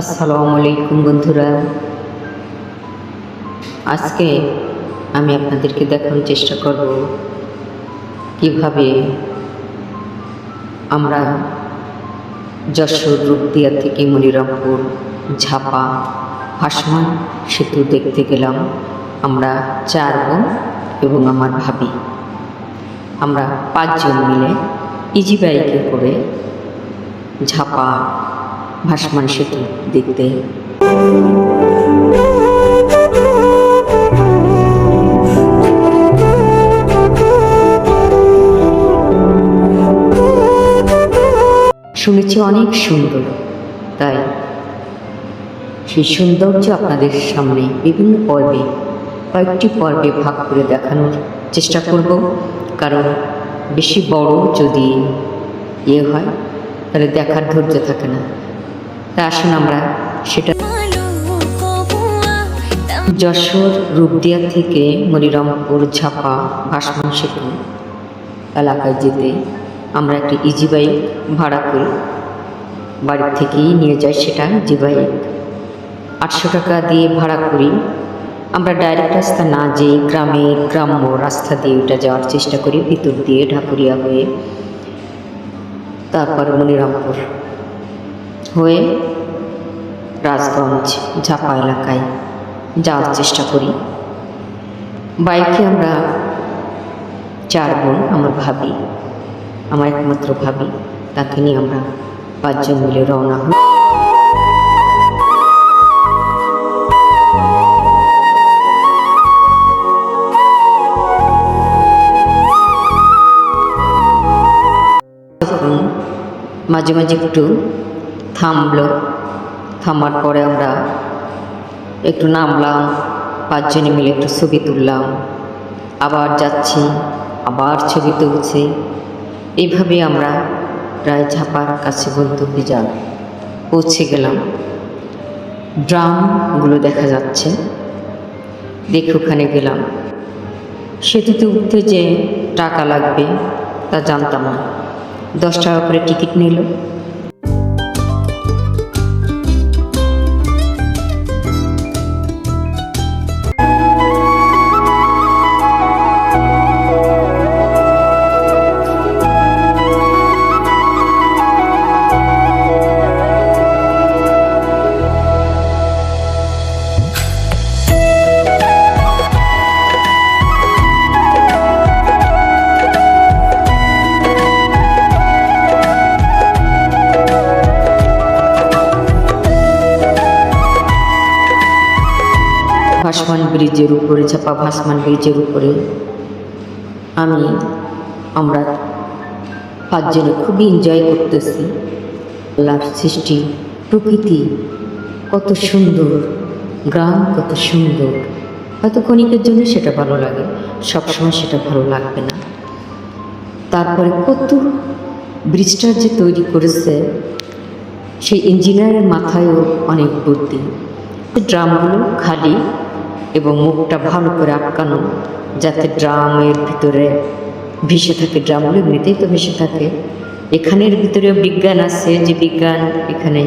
আসসালামু আলাইকুম বন্ধুরা। আজকে আমি আপনাদেরকে দেখানোর চেষ্টা করব কীভাবে আমরা যশোর রূপদিয়া থেকে মনিরামপুর, ঝাপা, ভাসমান সেতু দেখতে গেলাম। আমরা চার বোন এবং আমার ভাবি। আমরা পাঁচজন মিলে ইজি বাইকে করে ঝাপা ভাসমান সেতু দেখতে শুনেছি অনেক সুন্দর, তাই সেই সৌন্দর্য আপনাদের সামনে বিভিন্ন পর্বে, কয়েকটি পর্বে ভাগ করে দেখানোর চেষ্টা করব। কারণ বেশি বড় যদি ইয়ে হয়, তাহলে দেখার ধৈর্য থাকে না। তা আসুন আমরা সেটা যশোর রূপদিয়া থেকে মনিরামপুর ঝাপা ভাসমান সেতু এলাকায় যেতে আমরা একটি ইজি বাইক ভাড়া করি বাড়ির থেকেই নিয়ে যাই সেটা ইজি বাইক আটশো টাকা দিয়ে ভাড়া করি। আমরা ডাইরেক্ট রাস্তা না যেয়ে গ্রামে গ্রাম্য রাস্তা দিয়ে ওটা যাওয়ার চেষ্টা করি, ভিতর দিয়ে ঢাকুরিয়া হয়ে তারপর মনিরামপুর। হয়ে রাজগঞ্জ, ঝাপা এলাকায় যাওয়ার চেষ্টা করি। বাইকে আমরা চার বোন, আমার ভাবি, আমার একমাত্র ভাবি, তাকে নিয়ে আমরা পাঁচজন মিলে রওনা হই। মাঝে মাঝে একটু থামলো। থামার পরে আমরা একটু নামলাম, পাঁচজনে মিলে একটু ছবি তুললাম। আবার যাচ্ছি, আবার ছবি তুলছি। এইভাবে আমরা প্রায় ঝাপার কাছে গন্তব্যে যা পৌঁছে গেলাম। ড্রামগুলো দেখা যাচ্ছে। দেখে ওখানে গেলাম। সেতুতে উঠতে যে টাকা লাগবে তা জানতাম না। দশ টাকা করে টিকিট নিল। ভাসমান ব্রিজের উপরে, চাপা ভাসমান ব্রিজের উপরে আমি, আমরা পাঁচজনে খুবই এনজয় করতেছি। লাভ সৃষ্টি, প্রকৃতি কত সুন্দর, গ্রাম কত সুন্দর। হয়তো ক্ষণিকের জন্য সেটা ভালো লাগে, সবসময় সেটা ভালো লাগবে না। তারপরে কত ব্রিজটা যে তৈরি করেছে, সেই ইঞ্জিনিয়ারের মাথায়ও অনেক বুদ্ধি। ড্রামগুলো খালি এবং মুখটা ভালো করে আটকানো, যাতে ড্রামের ভিতরে ভেসে থাকে, ড্রামগুলো এমনিতেই তো ভেসে থাকে। এখানের ভিতরেও বিজ্ঞান আছে যে বিজ্ঞান এখানে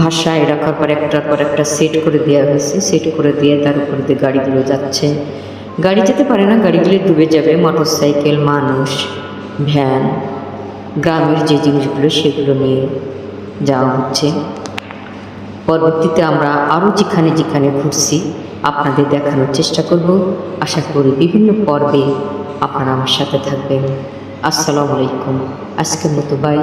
ভাষায় রাখার পর একটার পর একটা সেট করে দেওয়া হয়েছে। সেট করে দিয়ে তার উপর দিয়ে গাড়িগুলো যাচ্ছে। গাড়ি যেতে পারে না, গাড়িগুলো ডুবে যাবে। মোটর সাইকেল মানুষ, ভ্যান, গ্রামের যে জিনিসগুলো সেগুলো নিয়ে যাওয়া হচ্ছে। পরবর্তীতে আমরা আরও যেখানে যেখানে ঘুরছি, আপনাদের দেখানোর চেষ্টা করব। আশা করি বিভিন্ন পর্বে আপনারা আমার সাথে থাকবেন। আসসালামু আলাইকুম। আজকের মতো বাই।